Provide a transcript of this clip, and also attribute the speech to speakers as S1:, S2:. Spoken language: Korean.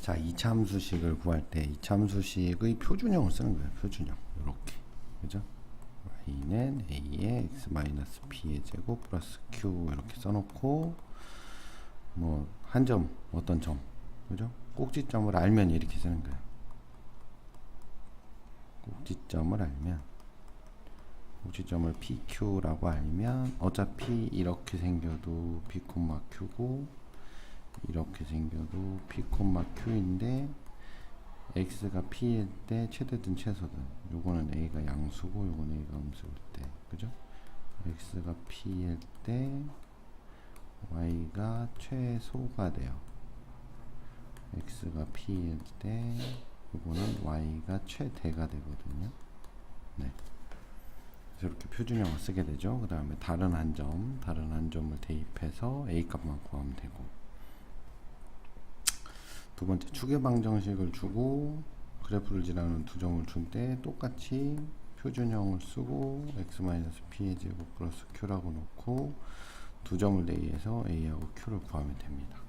S1: 자, 이참수식을 구할 때 이참수식의 표준형을 쓰는 거예요. 표준형. 이렇게. 그죠? y는 a의 x p의 제곱 플러스 q 이렇게 써놓고 뭐 한 점 어떤 점 그죠? 꼭지점을 알면 이렇게 쓰는 거예요. 꼭지점을 알면 꼭지점을 PQ라고 알면 어차피 이렇게 생겨도 P, Q고 이렇게 생겨도 P, Q인데 x가 p일 때 최대든 최소든 요거는 a가 양수고 요거는 a가 음수일 때 그죠? x가 p일 때 y가 최소가 돼요. x가 p일 때 요거는 y가 최대가 되거든요. 네. 이렇게 표준형을 쓰게 되죠. 그 다음에 다른 한 점, 다른 한 점을 대입해서 a 값만 구하면 되고 두 번째 추계 방 정식을 주고 그래프를 지나는 두 점을 줄 때 똑같이 표준형을 쓰고 x-p의 제곱 플러스 q라고 놓고 두 점을 대입해서 a하고 q를 구하면 됩니다.